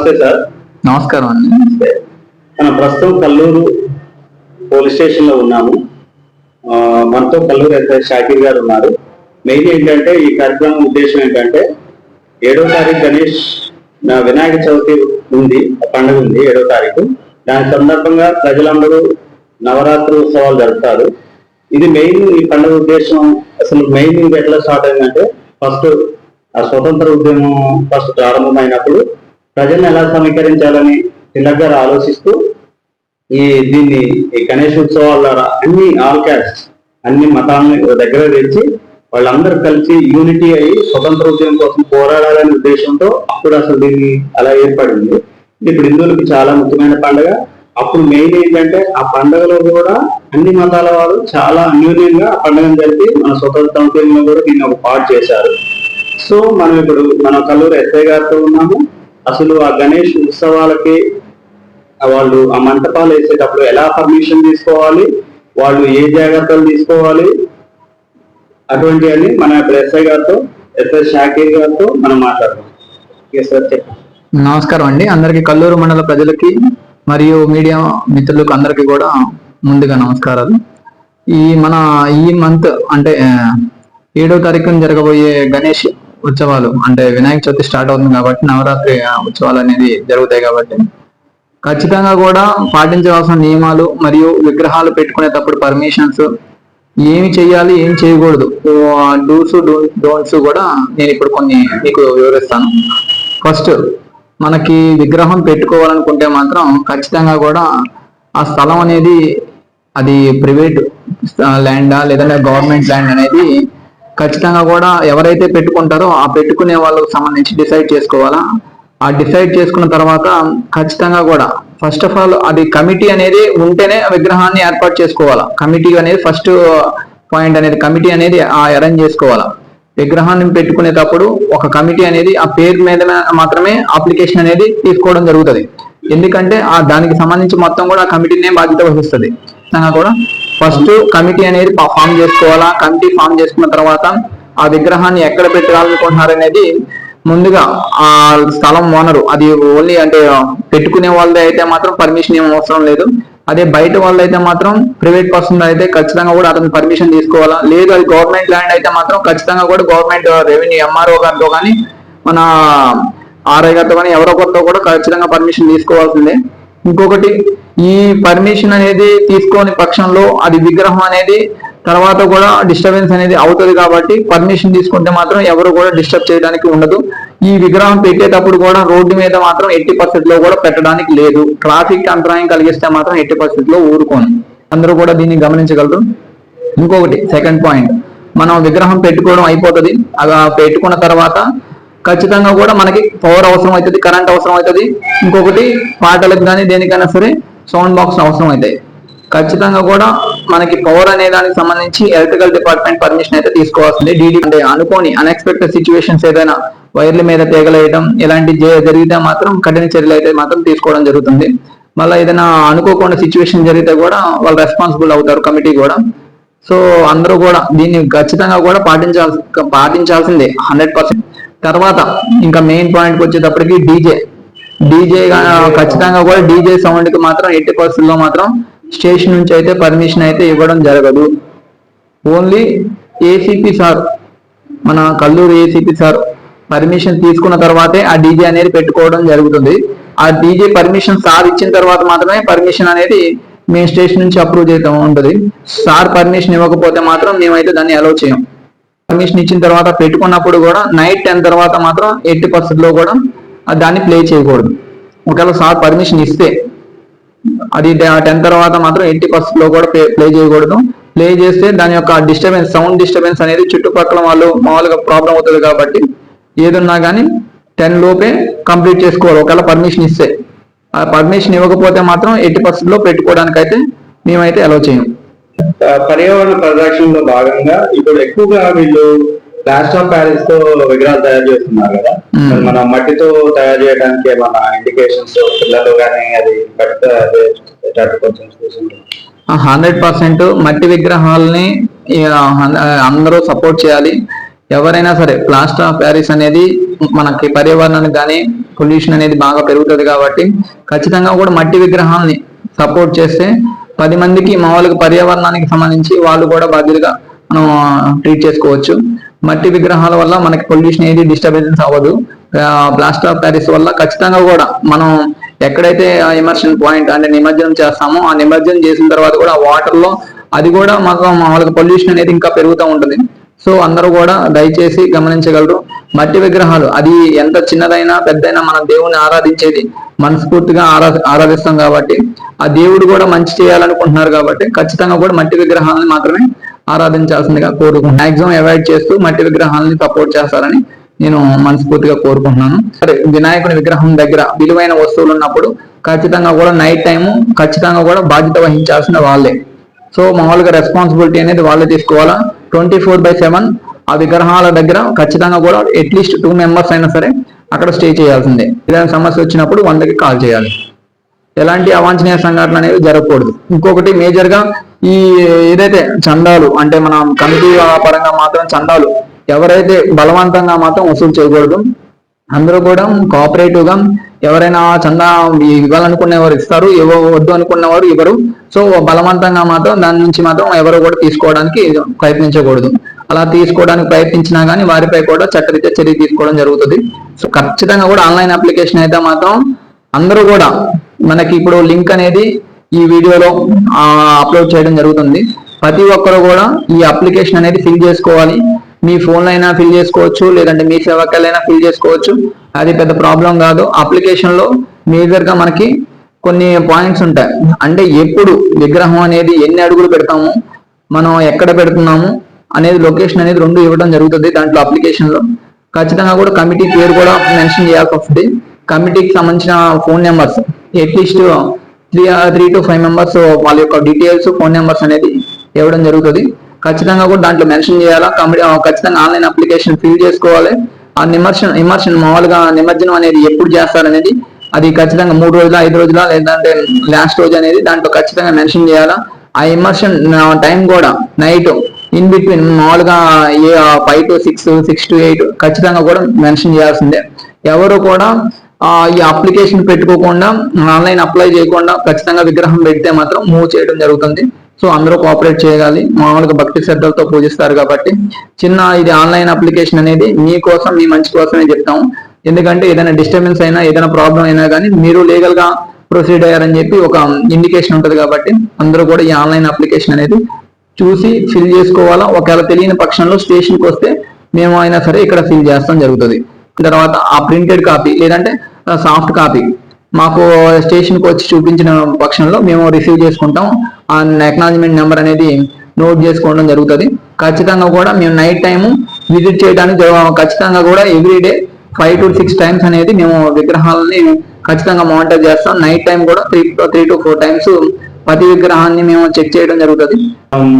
నమస్తే సార్. నమస్కారం అండి. మనం ప్రస్తుతం కల్లూరు పోలీస్ స్టేషన్లో ఉన్నాము మనతో కల్లూరు ఎస్ఐ షాకీర్ గారు ఉన్నారు. మెయిన్ ఏంటంటే ఈ కార్యక్రమం ఉద్దేశం ఏంటంటే ఏడో తారీఖు గణేష్ నా వినాయక చవితి ఉంది పండుగ ఉంది ఏడో తారీఖు. దాని సందర్భంగా ప్రజలందరూ నవరాత్రి ఉత్సవాలు జరుపుతారు. ఇది మెయిన్ ఈ పండుగ ఉద్దేశం. అసలు మెయిన్ ఎట్లా స్టార్ట్ అయిందంటే ఫస్ట్ ఆ స్వతంత్ర ఉద్యమం ఫస్ట్ ప్రారంభమైనప్పుడు ప్రజల్ని ఎలా సమీకరించాలని తిలక్ గారు ఆలోచిస్తూ ఈ దీన్ని ఈ గణేష్ ఉత్సవాల ద్వారా అన్ని ఆల్ క్యాస్ట్ అన్ని మతాలను దగ్గర తెచ్చి వాళ్ళందరూ కలిసి యూనిటీ అయ్యి స్వతంత్ర ఉద్యమం కోసం పోరాడాలనే ఉద్దేశంతో అప్పుడు అసలు దీన్ని అలా ఏర్పడింది. ఇప్పుడు హిందువులకి చాలా ముఖ్యమైన పండుగ. అప్పుడు మెయిన్ ఏంటంటే ఆ పండుగలో కూడా అన్ని మతాల వారు చాలా అన్యూన్యంగా ఆ పండుగను జరిపి మన స్వతంత్ర ఉద్యమంలో కూడా దీన్ని ఒక పార్ట్ చేశారు. సో మనం ఇప్పుడు మన కల్లూరు ఎస్ఐ గారితో ఉన్నాము. అసలు ఆ గణేష్ ఉత్సవాలకి వాళ్ళు ఆ మంటపాలు వేసేటప్పుడు ఎలా పర్మిషన్ తీసుకోవాలి వాళ్ళు ఏ జాగ్రత్తలు తీసుకోవాలి అటువంటి అని మన ఇప్పుడు ఎస్ఐ గారితో ఎస్ఐ షాకీర్ గారితో మనం మాట్లాడదాం. నమస్కారం అండి. అందరికి కల్లూరు మండల ప్రజలకి మరియు మీడియా మిత్రులకు అందరికి కూడా ముందుగా నమస్కారాలు. ఈ మన ఈ మంత్ అంటే ఏడో తారీఖున జరగబోయే గణేష్ ఉత్సవాలు. అంటే వినాయక చవితి స్టార్ట్ అవుతుంది కాబట్టి నవరాత్రి ఉత్సవాలు అనేది జరుగుతాయి కాబట్టి. ఖచ్చితంగా కూడా పాటించవలసిన నియమాలు మరియు విగ్రహాలు పెట్టుకునేటప్పుడు పర్మిషన్స్ ఏమి చేయాలి ఏం చేయకూడదు. డూస్ డోంట్స్ కూడా నేను ఇప్పుడు కొన్ని మీకు వివరిస్తాను. ఫస్ట్ మనకి విగ్రహం పెట్టుకోవాలనుకుంటే మాత్రం ఖచ్చితంగా కూడా ఆ స్థలం అనేది అది ప్రైవేట్ ల్యాండా లేదంటే గవర్నమెంట్ ల్యాండ్ అనేది ఖచ్చితంగా కూడా ఎవరైతే పెట్టుకుంటారో ఆ పెట్టుకునే వాళ్ళకి సంబంధించి డిసైడ్ చేసుకోవాలా? ఆ డిసైడ్ చేసుకున్న తర్వాత ఖచ్చితంగా కూడా ఫస్ట్ ఆఫ్ ఆల్ అది కమిటీ అనేది ఉంటేనే విగ్రహాన్ని ఏర్పాటు చేసుకోవాలా? కమిటీ అనేది ఫస్ట్ పాయింట్ అనేది కమిటీ అనేది ఆ అరేంజ్ చేసుకోవాలా? విగ్రహాన్ని పెట్టుకునేటప్పుడు ఒక కమిటీ అనేది ఆ పేరు మీద మాత్రమే అప్లికేషన్ అనేది తీసుకోవడం జరుగుతుంది. ఎందుకంటే ఆ దానికి సంబంధించి మొత్తం కూడా ఆ కమిటీనే బాధ్యత వహిస్తుంది. ఖచ్చితంగా కూడా ఫస్ట్ కమిటీ అనేది ఫామ్ చేసుకోవాలా? కమిటీ ఫామ్ చేసుకున్న తర్వాత ఆ విగ్రహాన్ని ఎక్కడ పెట్టాలనుకుంటున్నారు అనేది ముందుగా ఆ స్థలం ఓనరు అది ఓన్లీ అంటే పెట్టుకునే వాళ్ళది అయితే మాత్రం పర్మిషన్ ఏం అవసరం లేదు. అదే బయట వాళ్ళు అయితే మాత్రం ప్రైవేట్ పర్సన్ అయితే ఖచ్చితంగా కూడా అతను పర్మిషన్ తీసుకోవాలా? లేదు అది గవర్నమెంట్ ల్యాండ్ అయితే మాత్రం ఖచ్చితంగా కూడా గవర్నమెంట్ రెవెన్యూ ఎంఆర్ఓ గారితో కానీ మన ఆర్ఐ గారితో కానీ ఎవరో ఒకరితో కూడా ఖచ్చితంగా పర్మిషన్ తీసుకోవాల్సిందే. ఇంకొకటి ఈ పర్మిషన్ అనేది తీసుకోని పక్షంలో అది విగ్రహం అనేది తర్వాత కూడా డిస్టర్బెన్స్ అనేది అవుతుంది కాబట్టి పర్మిషన్ తీసుకుంటే మాత్రం ఎవరు కూడా డిస్టర్బ్ చేయడానికి ఉండదు. ఈ విగ్రహం పెట్టేటప్పుడు కూడా రోడ్డు మీద మాత్రం ఎట్టి పరిస్థితుల్లో కూడా పెట్టడానికి లేదు. ట్రాఫిక్ అంతరాయం కలిగిస్తే మాత్రం ఎట్టి పరిస్థితుల్లో ఊరుకోను. అందరూ కూడా దీన్ని గమనించగలరు. ఇంకొకటి సెకండ్ పాయింట్ మనం విగ్రహం పెట్టుకోవడం అయిపోతుంది. అలా పెట్టుకున్న తర్వాత ఖచ్చితంగా కూడా మనకి పవర్ అవసరం అవుతుంది కరెంట్ అవసరం అవుతుంది ఇంకొకటి పాటలకు కానీ దేనికైనా సరే సౌండ్ బాక్స్ అవసరం అవుతాయి ఖచ్చితంగా కూడా మనకి పవర్ అనే దానికి సంబంధించి ఎలక్ట్రికల్ డిపార్ట్మెంట్ పర్మిషన్ అయితే తీసుకోవాల్సింది. డీడీ అంటే అనుకోని అన్ఎక్స్పెక్టెడ్ సిచ్యువేషన్స్ ఏదైనా వైర్ల మీద తీగలేయడం ఇలాంటి జే- జరిగితే మాత్రం కఠిన చర్యలు అయితే మాత్రం తీసుకోవడం జరుగుతుంది. మళ్ళీ ఏదైనా అనుకోకుండా సిచ్యువేషన్ జరిగితే కూడా వాళ్ళు రెస్పాన్సిబుల్ అవుతారు కమిటీ కూడా. సో అందరూ కూడా దీన్ని ఖచ్చితంగా కూడా పాటించాల్సి పాటించాల్సిందే హండ్రెడ్ పర్సెంట్ తర్వాత ఇంకా మెయిన్ పాయింట్ వచ్చేటప్పటికి డీజే డీజే ఖచ్చితంగా కూడా డీజే సౌండ్కి మాత్రం ఎట్టి పరిస్థితుల్లో మాత్రం స్టేషన్ నుంచి అయితే పర్మిషన్ అయితే ఇవ్వడం జరగదు. ఓన్లీ ఏసీపీ సార్ మన కల్లూరు ఏసీపీ సార్ పర్మిషన్ తీసుకున్న తర్వాతే ఆ డీజే అనేది పెట్టుకోవడం జరుగుతుంది. ఆ డీజే పర్మిషన్ సార్ ఇచ్చిన తర్వాత మాత్రమే పర్మిషన్ అనేది మేము స్టేషన్ నుంచి అప్రూవ్ చేయటం ఉంటుంది. సార్ పర్మిషన్ ఇవ్వకపోతే మాత్రం మేమైతే దాన్ని అలౌ చేయం పర్మిషన్ ఇచ్చిన తర్వాత పెట్టుకున్నప్పుడు కూడా నైట్ టెన్ తర్వాత మాత్రం ఎట్టి పరిస్థితుల్లో కూడా దాన్ని ప్లే చేయకూడదు. ఒకవేళ సార్ పర్మిషన్ ఇస్తే అది టెన్ తర్వాత మాత్రం ఎయిటీ పర్సెంట్లో కూడా ప్లే చేయకూడదు. ప్లే చేస్తే దాని యొక్క డిస్టర్బెన్స్ సౌండ్ డిస్టర్బెన్స్ అనేది చుట్టుపక్కల వాళ్ళు మామూలుగా ప్రాబ్లం అవుతుంది కాబట్టి ఏదున్నా కానీ టెన్ లోపే కంప్లీట్ చేసుకోవాలి. ఒకవేళ పర్మిషన్ ఇస్తే. ఆ పర్మిషన్ ఇవ్వకపోతే మాత్రం ఎయిటీ పర్సెంట్లో పెట్టుకోవడానికి అయితే మేమైతే అలౌ చేయం. పర్యావరణ పరిరక్షణలో భాగంగా ఇప్పుడు ఎక్కువగా వీళ్ళు ప్లాస్టర్ ఆఫ్ ప్యారిస్తో విగ్రహాలు తయారు చేస్తున్నారు కదా. మన మట్టితో తయారు చేయడానికి ఏమన్నా ఇండికేషన్స్ పిల్లలు కానీ అది కొంచెం హండ్రెడ్ పర్సెంట్ మట్టి విగ్రహాలని అందరూ సపోర్ట్ చేయాలి. ఎవరైనా సరే ప్లాస్టర్ ఆఫ్ ప్యారిస్ అనేది మనకి పర్యావరణానికి కానీ పొల్యూషన్ అనేది బాగా పెరుగుతుంది కాబట్టి ఖచ్చితంగా కూడా మట్టి విగ్రహాలని సపోర్ట్ చేస్తే పది మందికి మామూలుగా పర్యావరణానికి సంబంధించి వాళ్ళు కూడా బాధ్యతగా మనం ట్రీట్ చేసుకోవచ్చు. మట్టి విగ్రహాల వల్ల మనకి పొల్యూషన్ ఏది డిస్టర్బెన్స్ అవ్వదు. ప్లాస్టర్ ఆఫ్ ప్యారిస్ వల్ల ఖచ్చితంగా కూడా మనం ఎక్కడైతే ఇమర్షన్ పాయింట్ అంటే నిమజ్జనం చేస్తామో ఆ నిమజ్జనం చేసిన తర్వాత కూడా ఆ వాటర్లో అది కూడా మాకు మామూలుగా పొల్యూషన్ అనేది ఇంకా పెరుగుతూ ఉంటుంది. సో అందరూ కూడా దయచేసి గమనించగలరు. మట్టి విగ్రహాలు అది ఎంత చిన్నదైనా పెద్దైనా మనం దేవుణ్ణి ఆరాధించేది. మనస్ఫూర్తిగా ఆరా ఆరాధిస్తాం కాబట్టి ఆ దేవుడు కూడా మంచి చేయాలనుకుంటున్నారు కాబట్టి ఖచ్చితంగా కూడా మట్టి విగ్రహాలను మాత్రమే ఆరాధించాల్సిందిగా కోరుకుంటున్నాను. మాక్సిమం అవాయిడ్ చేస్తూ మట్టి విగ్రహాలని సపోర్ట్ చేస్తారని నేను మనస్ఫూర్తిగా కోరుకుంటున్నాను. సరే వినాయకుని విగ్రహం దగ్గర విలువైన వస్తువులు ఉన్నప్పుడు ఖచ్చితంగా కూడా నైట్ టైము ఖచ్చితంగా కూడా బాధ్యత వహించాల్సిన వాళ్ళే. సో మామూలుగా రెస్పాన్సిబిలిటీ అనేది వాళ్ళే తీసుకోవాలా? ట్వంటీ ఫోర్ బై సెవెన్ ఆ విగ్రహాల దగ్గర ఖచ్చితంగా కూడా అట్లీస్ట్ టూ మెంబర్స్ అయినా సరే అక్కడ స్టే చేయాల్సిందే. ఏదైనా సమస్య వచ్చినప్పుడు వందకి కాల్ చేయాలి. ఎలాంటి అవాంఛనీయ సంఘటన అనేవి జరగకూడదు. ఇంకొకటి మేజర్గా ఈ ఏదైతే చందాలు అంటే మన కమిటీ పరంగా మాత్రం చందాలు ఎవరైతే బలవంతంగా మాత్రం వసూలు చేయకూడదు అందరూ కూడా కోఆపరేటివ్గా ఎవరైనా చందా ఇవ్వాలనుకునేవారు ఇస్తారు ఇవ్వ వద్దు అనుకున్నవారు ఇవ్వరు. సో బలవంతంగా మాత్రం దాని నుంచి మాత్రం ఎవరు కూడా తీసుకోవడానికి ప్రయత్నించకూడదు. అలా తీసుకోవడానికి ప్రయత్నించినా కానీ వారిపై కూడా చట్టరీత్యా చర్య తీసుకోవడం జరుగుతుంది. సో ఖచ్చితంగా కూడా ఆన్లైన్ అప్లికేషన్ అయితే మాత్రం అందరూ కూడా మనకి ఇప్పుడు లింక్ అనేది ఈ వీడియోలో అప్లోడ్ చేయడం జరుగుతుంది. ప్రతి ఒక్కరు కూడా ఈ అప్లికేషన్ అనేది ఫిల్ చేసుకోవాలి. మీ ఫోన్ అయినా ఫిల్ చేసుకోవచ్చు లేదంటే మీ సేవకాలైనా ఫిల్ చేసుకోవచ్చు. అది పెద్ద ప్రాబ్లం కాదు. అప్లికేషన్లో మనకి కొన్ని పాయింట్స్ ఉంటాయి. అంటే ఎప్పుడు విగ్రహం అనేది ఎన్ని అడుగులు పెడతాము మనం ఎక్కడ పెడుతున్నాము అనేది లొకేషన్ అనేది రెండు ఇవ్వడం జరుగుతుంది దాంట్లో అప్లికేషన్లో ఖచ్చితంగా కూడా కమిటీ పేరు కూడా మెన్షన్ చేయాల్సి వస్తుంది. కమిటీకి సంబంధించిన phone numbers at least three three to five members వాళ్ళ యొక్క డీటెయిల్స్ ఫోన్ నెంబర్స్ అనేది ఇవ్వడం జరుగుతుంది. ఖచ్చితంగా కూడా దాంట్లో మెన్షన్ చేయాలా? కమిటీ ఖచ్చితంగా ఆన్లైన్ అప్లికేషన్ ఫిల్ చేసుకోవాలి. ఆ నిమర్షన్ ఇమర్షన్ మామూలుగా నిమజ్జనం అనేది ఎప్పుడు చేస్తారనేది అది ఖచ్చితంగా మూడు రోజుల ఐదు రోజుల లేదంటే లాస్ట్ రోజు అనేది దాంట్లో ఖచ్చితంగా మెన్షన్ చేయాలా? ఆ ఇమర్షన్ టైం కూడా నైట్ ఇన్ బిట్వీన్ మామూలుగా ఏ five to six six to eight ఖచ్చితంగా కూడా మెన్షన్ చేయాల్సిందే. ఎవరు కూడా ఆ, ఈ అప్లికేషన్ పెట్టుకోకుండా ఆన్లైన్ అప్లై చేయకుండా ఖచ్చితంగా విగ్రహం పెడితే మాత్రం మూవ్ చేయడం జరుగుతుంది. సో అందరూ కోఆపరేట్ చేయాలి. మామూలుగా భక్తి శ్రద్ధలతో పూజిస్తారు కాబట్టి. చిన్న ఇది ఆన్లైన్ అప్లికేషన్ అనేది మీ కోసం మీ మంచి కోసమే చెప్తాము. ఎందుకంటే ఏదైనా డిస్టర్బెన్స్ అయినా ఏదైనా ప్రాబ్లం అయినా కానీ మీరు లీగల్గా ప్రొసీడ్ అయ్యారని చెప్పి ఒక ఇండికేషన్ ఉంటుంది కాబట్టి అందరూ కూడా ఈ ఆన్లైన్ అప్లికేషన్ అనేది చూసి ఫిల్ చేసుకోవాలా. ఒకవేళ తెలియని పక్షంలో స్టేషన్కి వస్తే మేము అయినా సరే ఇక్కడ ఫిల్ చేస్తాం జరుగుతుంది. తర్వాత ఆ ప్రింటెడ్ కాపీ లేదంటే సాఫ్ట్ కాపీ మాకు స్టేషన్కి వచ్చి చూపించిన పక్షంలో మేము రిసీవ్ చేసుకుంటాం. ఆ ఎక్నాలజ్మెంట్ నెంబర్ అనేది నోట్ చేసుకోవడం జరుగుతుంది. ఖచ్చితంగా కూడా మేము నైట్ టైము విజిట్ చేయడానికి ఖచ్చితంగా కూడా every day five to six times అనేది మేము విగ్రహాలని ఖచ్చితంగా మానిటర్ చేస్తాం. నైట్ టైం కూడా three three to four times ప్రతి విగ్రహాన్ని మేము చెక్ చేయడం జరుగుతుంది. Um,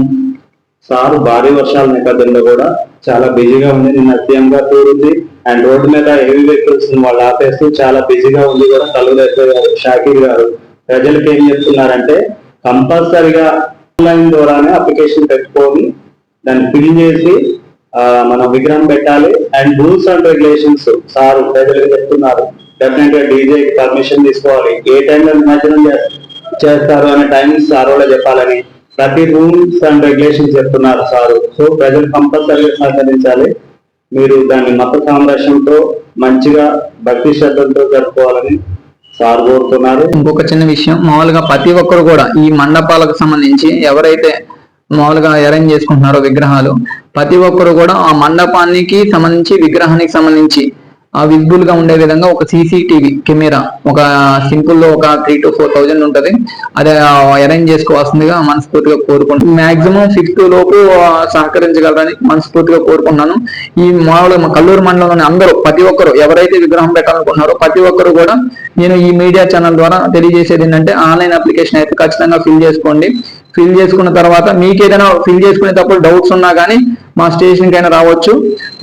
సార్ భారీ వర్షాల నేపథ్యంలో కూడా చాలా బిజీగా ఉంది. నిన్న సీఎంగా టూరుంది అండ్ రోడ్డు మీద హెవీ వెహికల్స్ వాళ్ళు ఆపేస్తూ చాలా బిజీగా ఉంది కూడా కలుగుదైతే గారు షాకీర్ గారు ప్రజలకు ఏం చెప్తున్నారంటే కంపల్సరిగా ఆన్లైన్ ద్వారానే అప్లికేషన్ పెట్టుకొని దాన్ని ఫిల్ చేసి మనం విగ్రహం పెట్టాలి. And rules and regulations sir ప్రజలకు చెప్తున్నారు. డెఫినెట్గా డీజే పర్మిషన్ తీసుకోవాలి. ఏ టైంలో నిమజ్జనం చే- చేస్తారు అనే టైమింగ్స్ సార్ కూడా చెప్పాలని. ప్రతి రూల్స్ అండ్ రెగ్యులేషన్స్ చెప్తున్నారు సార్. సో ప్రజలు కంపల్సరీగా సహకరించాలి. మీరు దాన్ని మత సామరస్యంతో మంచిగా భక్తి శ్రద్ధలతో జరుపుకోవాలని సార్ కోరుతున్నారు. ఇంకొక చిన్న విషయం మామూలుగా ప్రతి ఒక్కరు కూడా ఈ మండపాలకు సంబంధించి ఎవరైతే మామూలుగా అరేంజ్ చేసుకుంటున్నారో విగ్రహాలు ప్రతి ఒక్కరు కూడా ఆ మండపానికి సంబంధించి విగ్రహానికి సంబంధించి విజిబుల్గా ఉండే విధంగా ఒక సీసీటీవీ కెమెరా ఒక సింపుల్లో ఒక త్రీ టు ఫోర్ థౌజండ్ ఉంటది. అదే అరేంజ్ చేసుకోవాల్సిందిగా మనస్ఫూర్తిగా కోరుకుంటున్నాను. మాక్సిమం ఫిఫ్త్ లోపు సహకరించగలరని మనస్ఫూర్తిగా కోరుకున్నాను ఈ మామూలుగా కల్లూరు మండలంలోని అందరూ ప్రతి ఒక్కరు ఎవరైతే విగ్రహం పెట్టాలనుకున్నారో ప్రతి ఒక్కరు కూడా నేను ఈ మీడియా ఛానల్ ద్వారా తెలియజేసేది ఏంటంటే ఆన్లైన్ అప్లికేషన్ అయితే ఖచ్చితంగా ఫిల్ చేసుకోండి. ఫిల్ చేసుకున్న తర్వాత మీకు ఏదైనా ఫిల్ చేసుకునేటప్పుడు డౌట్స్ ఉన్నా కానీ మా స్టేషన్కి అయినా రావచ్చు.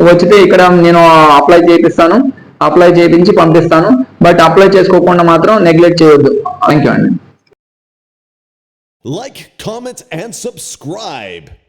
వచ్చితే ఇక్కడ నేను అప్లై చేపిస్తాను. అప్లై చేయించి పంపిస్తాను. బట్ అప్లై చేసుకోకుండా మాత్రం నెగ్లెక్ట్ చేయొద్దు. థ్యాంక్ యూ అండి. Like comment, and subscribe